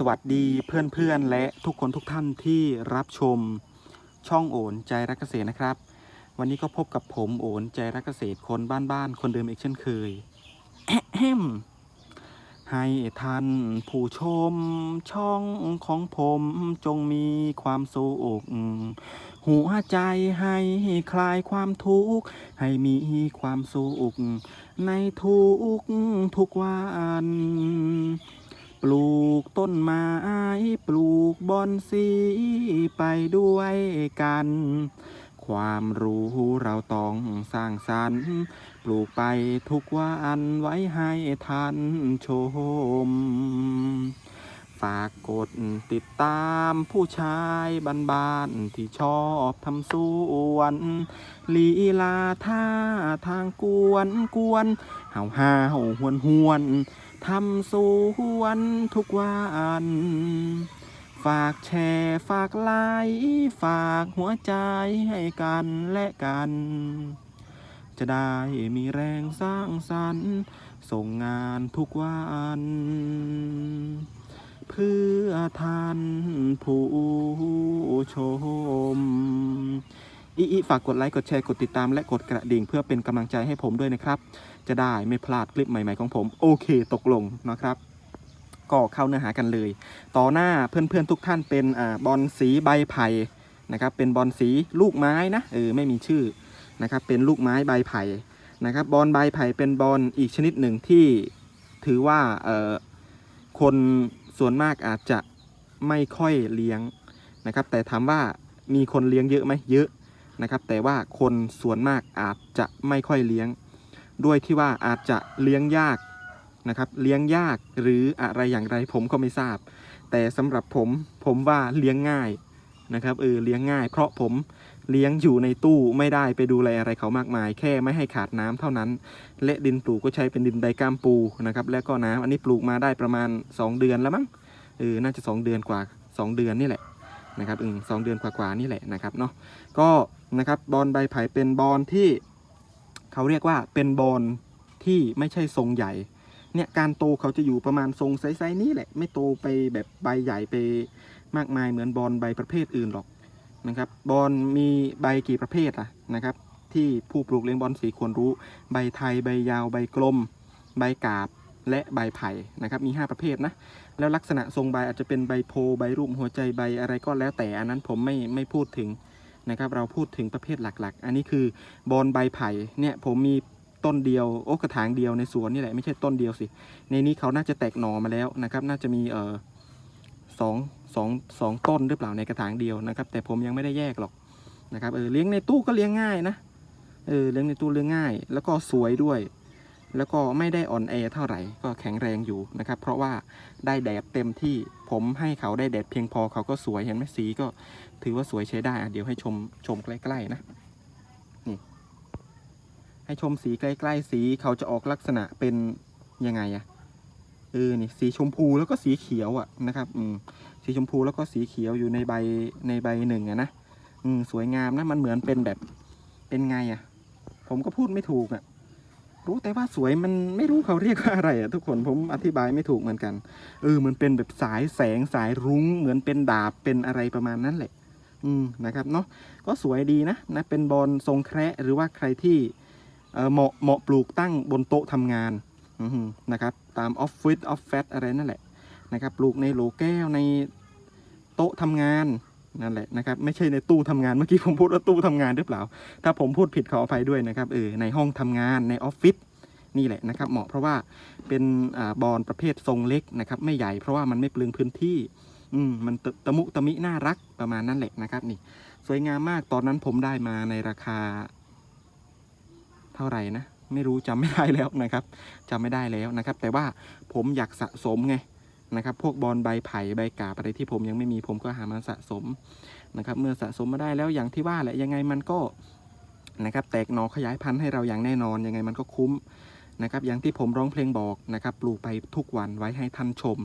สวัสดีเพื่อนๆ และทุกคนทุกท่านที่รับชมช่องโอนใจรักเกษตรนะครับ วันนี้ก็พบกับผมโอนใจรักเกษตรคนบ้านๆคนเดิมอีกเช่นเคยแฮมให้ท่านผู้ชมช่องของผมจงมีความสุขหัวใจให้คลายความทุกข์ให้มีความสุขในทุกทุกวัน ปลูกต้นไม้ปลูกบอนสีไปด้วยกัน ความรู้เราต้องสร้างสรรค์ ปลูกไปทุกวันไว้ให้ท่านชม ฝากกดติดตามผู้ชายบ้านๆที่ชอบทำสวนลีลาท่าทางกวนกวนเห่าห้าหวนหวนทำสวนทุกวันฝากแชร์ฝากไลค์ฝากหัวใจให้กันและกัน จะได้มีแรงสร้างสรรค์ ส่งงานทุกวัน พื่อท่านผู้ชม อีอีฝากกดไลค์ กดแชร์ กดติดตามและกดกระดิ่ง เพื่อเป็นกำลังใจให้ผมด้วยนะครับ จะได้ไม่พลาดคลิปใหม่ๆของผม โอเคตกลงนะครับก็เข้าเนื้อหากันเลย ต่อหน้าเพื่อนๆทุกท่านเป็นอบอลสีใบไผ่นะครับ เป็นบอลสีลูกไม้นะ เออไม่มีชื่อนะครับ เป็นลูกไม้ใบไผ่นะครับ บอลใบไผ่เป็นบอลอีกชนิดหนึ่งที่ถือว่าเออคน ส่วนมากอาจจะไม่ค่อยเลี้ยงนะครับ แต่ถามว่ามีคนเลี้ยงเยอะไหมเยอะนะครับ แต่ว่าคนส่วนมากอาจจะไม่ค่อยเลี้ยง ด้วยที่ว่าอาจจะเลี้ยงยากนะครับ เลี้ยงยากหรืออะไรอย่างไรผมก็ไม่ทราบ แต่สำหรับผมผมว่าเลี้ยงง่ายนะครับเออเลี้ยงง่าย เพราะผม เลี้ยงอยู่ในตู้ไม่ได้ไปดูแลอะไรเขามากมาย แค่ไม่ให้ขาดน้ำเท่านั้น และดินปลูกก็ใช้เป็นดินไดก้ามปูนะครับแล้วก็น้ำอันนี้ปลูกมาได้ประมาณ 2 เดือนแล้วมั้งเออน่าจะ 2 เดือนกว่า 2 เดือนนี่แหละนะครับอืมสองเดือนกว่าๆนี่แหละนะครับเนาะก็นะครับบอลใบไผ่เป็นบอลที่เขาเรียกว่าเป็นบอลที่ไม่ใช่ทรงใหญ่เนี่ยการโตเขาจะอยู่ประมาณทรงไซส์นี้แหละ ไม่โตไปแบบใบใหญ่ไปมากมายเหมือนบอลใบประเภทอื่นหรอก นะครับบอลมีใบกี่ประเภทล่ะนะครับ ที่ผู้ปลูกเลี้ยงบอลสีควรรู้ ใบไทยใบยาวใบกลม ใบกาบและใบไผ่นะครับมี 5 ประเภทนะแล้วลักษณะทรงใบอาจจะเป็นใบโพใบรูปหัวใจใบอะไรก็แล้วแต่อันนั้นผมไม่ไม่พูดถึงนะครับ เราพูดถึงประเภทหลักๆ อันนี้คือบอลใบไผ่เนี่ยผมมีต้นเดียวโอ้กระถางเดียวในสวนนี่แหละไม่ใช่ต้นเดียวสิ ในนี้เขาน่าจะแตกหน่อมาแล้วนะครับ น่าจะมีเออ สองสองสองต้นหรือเปล่าในกระถางเดียวนะครับ แต่ผมยังไม่ได้แยกหรอกนะครับเออเลี้ยงในตู้ก็เลี้ยงง่ายนะเออเลี้ยงในตู้เลี้ยงง่าย แล้วก็สวยด้วย แล้วก็ไม่ได้อ่อนแอเท่าไหร่ก็แข็งแรงอยู่นะครับ เพราะว่าได้แดดเต็มที่ผมให้เขาได้แดดเพียงพอเขาก็สวยเห็นไหมสีก็ถือว่าสวยใช้ได้อะเดี๋ยวให้ชมชมใกล้ๆนะนี่ให้ชมสีใกล้ๆสีเขาจะออกลักษณะเป็นยังไงอะ เออนี่สีชมพูแล้วก็สีเขียวอะนะครับอืมสีชมพูแล้วก็สีเขียวอยู่ในใบในใบหนึ่งอะนะอืมสวยงามนะมันเหมือนเป็นแบบเป็นไงอะ ผมก็พูดไม่ถูกอะ รู้แต่ว่าสวยมันไม่รู้เขาเรียกว่าอะไรอะทุกคนผมอธิบายไม่ถูกเหมือนกันเออมันเป็นแบบสายแสงสายรุ้ง เหมือนเป็นดาบเป็นอะไรประมาณนั้นแหละ อืมนะครับเนาะก็สวยดีนะนะเป็นบอลทรงแคระหรือว่าใครที่เออเหมาะเหมาะปลูกตั้งบนโต๊ะทำงาน นะครับตามออฟฟิศออฟแฟตอะไรนั่นแหละนะครับปลูกในโหลแก้วในโต๊ะทำงานนั่นแหละนะครับไม่ใช่ในตู้ทำงานเมื่อกี้ผมพูดว่าตู้ทำงานหรือเปล่า ถ้าผมพูดผิดขออภัยด้วยนะครับเออในห้องทำงานในออฟฟิศนี่แหละนะครับเหมาะเพราะว่าเป็นอบอลประเภททรงเล็กนะครับไม่ใหญ่เพราะว่ามันไม่เปลืองพื้นที่อืมมันตตะมุตะมิน่ารักประมาณนั้นแหละนะครับนี่ สวยงามมากตอนนั้นผมได้มาในราคา เท่าไหร่นะ ไม่รู้จำไม่ได้แล้วนะครับจำไม่ได้แล้วนะครับ แต่ว่าผมอยากสะสมไงนะครับ พวกบอลใบไผ่ใบกาอะไรที่ผมยังไม่มีผมก็หามาสะสมนะครับ เมื่อสะสมมาได้แล้วอย่างที่ว่าแหละยังไงมันก็นะครับ แตกหนอขยายพันธุ์ให้เราอย่างแน่นอนยังไงมันก็คุ้มนะครับ อย่างที่ผมร้องเพลงบอกนะครับ ปลูกไปทุกวันไว้ให้ท่านชม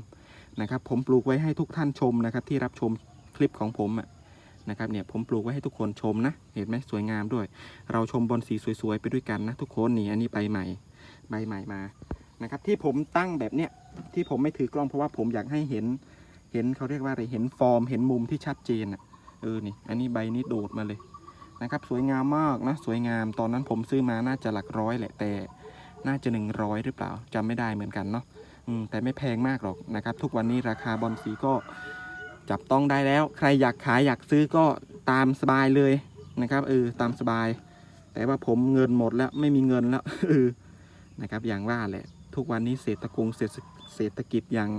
นะครับ ผมปลูกไว้ให้ทุกท่านชมนะครับ ที่รับชมคลิปของผมอะ นะครับเนี่ยผมปลูกไว้ให้ทุกคนชมนะ เห็นไหมสวยงามด้วย เราชมบอลสีสวยๆ ไปด้วยกันนะทุกคนนี่อันนี้ใบใหม่ใบใหม่มานะครับที่ผมตั้งแบบเนี้ยที่ผมไม่ถือกล้องเพราะว่าผมอยากให้เห็นเห็นเขาเรียกว่าอะไรเห็นฟอร์มเห็นมุมที่ชัดเจนอะเออนี่อันนี้ใบนี้โดดมาเลยนะครับสวยงามมากนะสวยงามตอนนั้นผมซื้อมาน่าจะหลักร้อยแหละแต่น่าจะ 100 หรือเปล่าจำไม่ได้เหมือนกันเนาะแต่ไม่แพงมากหรอกนะครับ ทุกวันนี้ราคาบอลสีก็ จับต้องได้แล้ว ใครอยากขายอยากซื้อก็ตามสบายเลยนะครับเออตามสบาย แต่ว่าผมเงินหมดแล้วไม่มีเงินแล้วเออนะครับอย่างว่าแหละ ทุกวันนี้เศรษฐกงเศรษฐเศรษฐกิจอย่าง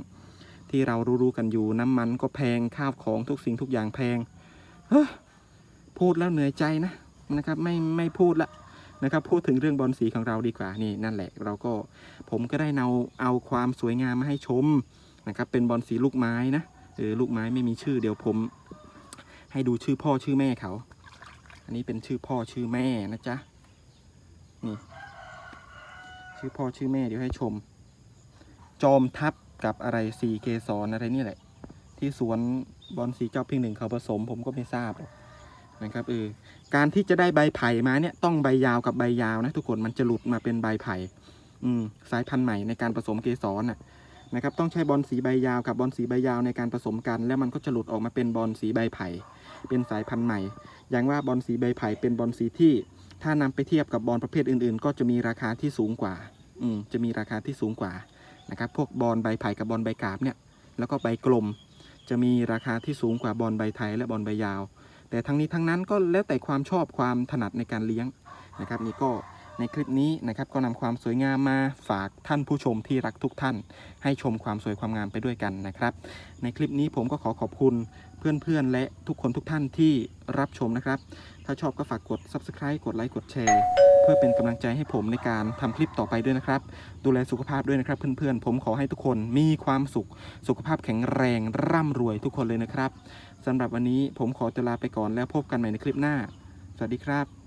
ที่เรารู้ๆกันอยู่น้ำมันก็แพงข้าวของทุกสิ่งทุกอย่างแพงเฮ้อพูดแล้วเหนื่อยใจนะนะครับไม่ไม่พูดละนะครับพูดถึงเรื่องบอลสีของเราดีกว่านี่นั่นแหละ เราก็ผมก็ได้เอาเอาความสวยงามมาให้ชมนะครับเป็นบอลสีลูกไม้นะ เออลูกไม้ไม่มีชื่อเดี๋ยวผม ให้ดูชื่อพ่อชื่อแม่เขา อันนี้เป็นชื่อพ่อชื่อแม่นะจ๊ะนี่ ชื่อพ่อชื่อแม่เดี๋ยวให้ชม จอมทัพกับอะไรสีเกสรอะไรนี่แหละ ที่สวนบอลสีเจ้าเพียงหนึ่งเขาผสมผมก็ไม่ทราบนะครับเออการที่จะได้ใบไผ่มาเนี่ยต้องใบยาวกับใบยาวนะทุกคนมันจะหลุดมาเป็นใบไผ่อืมสายพันธุ์ใหม่ในการผสมเกสรน่ะ นะครับต้องใช้บอลสีใบยาวกับบอลสีใบยาวในการผสมกัน แล้วมันก็จะหลุดออกมาเป็นบอลสีใบไผ่เป็นสายพันธุ์ใหม่ อย่างว่าบอลสีใบไผ่เป็นบอลสีที่ ถ้านำไปเทียบกับบอลประเภทอื่นๆ ก็จะมีราคาที่สูงกว่าอืมจะมีราคาที่สูงกว่านะครับพวกบอลใบไผ่กับบอลใบกาบเนี่ยแล้วก็ใบกลม จะมีราคาที่สูงกว่าบอลใบไทยและบอลใบยาว แต่ทั้งนี้ทั้งนั้นก็แล้วแต่ความชอบความถนัดในการเลี้ยงนะครับนี่ก็ ในคลิปนี้นะครับก็นำความสวยงามมาฝากท่านผู้ชมที่รักทุกท่าน ให้ชมความสวยความงามไปด้วยกันนะครับ ในคลิปนี้ผมก็ขอขอบคุณเพื่อนๆ และทุกคนทุกท่านที่รับชมนะครับ ถ้าชอบก็ฝากกด subscribe กดไลค์กดแชร์ เพื่อเป็นกำลังใจให้ผมในการทำคลิปต่อไปด้วยนะครับ ดูแลสุขภาพด้วยนะครับ เพื่อนๆ ผมขอให้ทุกคนมีความสุข สุขภาพแข็งแรงร่ำรวยทุกคนเลยนะครับสำหรับวันนี้ผมขอตัวลาไปก่อนแล้วพบกันใหม่ในคลิปหน้า สวัสดีครับ